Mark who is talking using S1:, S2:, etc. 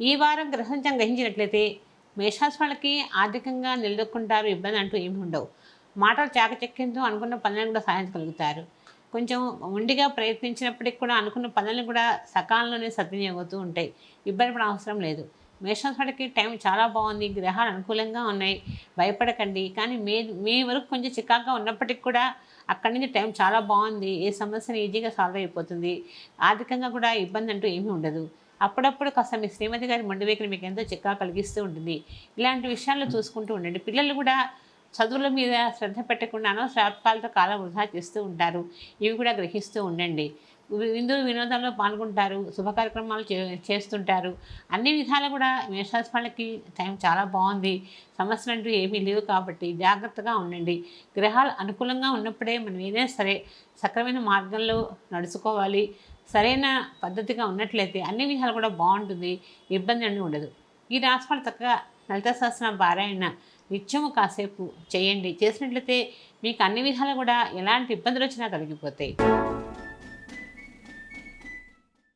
S1: ఈ వారం గ్రహించం గ్రహించినట్లయితే మేషాస్ వాళ్ళకి ఆర్థికంగా నిలదొక్కుంటారు ఇబ్బంది అంటూ ఏమి ఉండవు. మాటలు చాకచక్యంతో అనుకున్న పనులను కూడా సాధించగలుగుతారు కొంచెం ఉండిగా ప్రయత్నించినప్పటికి కూడా అనుకున్న పనులను కూడా సకాలంలోనే సద్వినియోగవుతూ ఉంటాయి. ఇబ్బంది పడ అవసరం లేదు. మేషం వాళ్ళకి టైం చాలా బాగుంది. గ్రహాలు అనుకూలంగా ఉన్నాయి. భయపడకండి. కానీ మే మీ వరకు కొంచెం చికాగ్గా ఉన్నప్పటికి కూడా అక్కడి నుంచి టైం చాలా బాగుంది. ఏ సమస్యను ఈజీగా సాల్వ్ అయిపోతుంది. ఆర్థికంగా కూడా ఇబ్బంది అంటూ ఏమీ ఉండదు. అప్పుడప్పుడు కాస్త మీ శ్రీమతి గారి మొండి వైఖరి మీకు ఎంతో చిక్కా కలిగిస్తూ ఉంటుంది. ఇలాంటి విషయాల్లో చూసుకుంటూ ఉండండి. పిల్లలు కూడా చదువుల మీద శ్రద్ధ పెట్టకుండా అనవసరాలతో కాలం వృధా చేస్తూ ఉంటారు. ఇవి కూడా గ్రహిస్తూ ఉండండి. విందులు వినోదంలో పాల్గొంటారు శుభ కార్యక్రమాలు చే చేస్తుంటారు. అన్ని విధాలు కూడా మేషరాశి వాళ్ళకి టైం చాలా బాగుంది. సమస్యలు అంటూ ఏమీ లేవు కాబట్టి జాగ్రత్తగా ఉండండి. గ్రహాలు అనుకూలంగా ఉన్నప్పుడే మనం ఏదైనా సరే సక్రమైన మార్గంలో నడుచుకోవాలి. సరైన పద్ధతిగా ఉన్నట్లయితే అన్ని విధాలు కూడా బాగుంటుంది ఇబ్బంది అనేది ఉండదు. ఈ రాశిఫలం చక్కగా లలిత సహస్రం పారాయణ నిత్యము కాసేపు చేయండి. చేసినట్లయితే మీకు అన్ని విధాలు కూడా ఎలాంటి ఇబ్బందులు వచ్చినా తొలగిపోతాయి.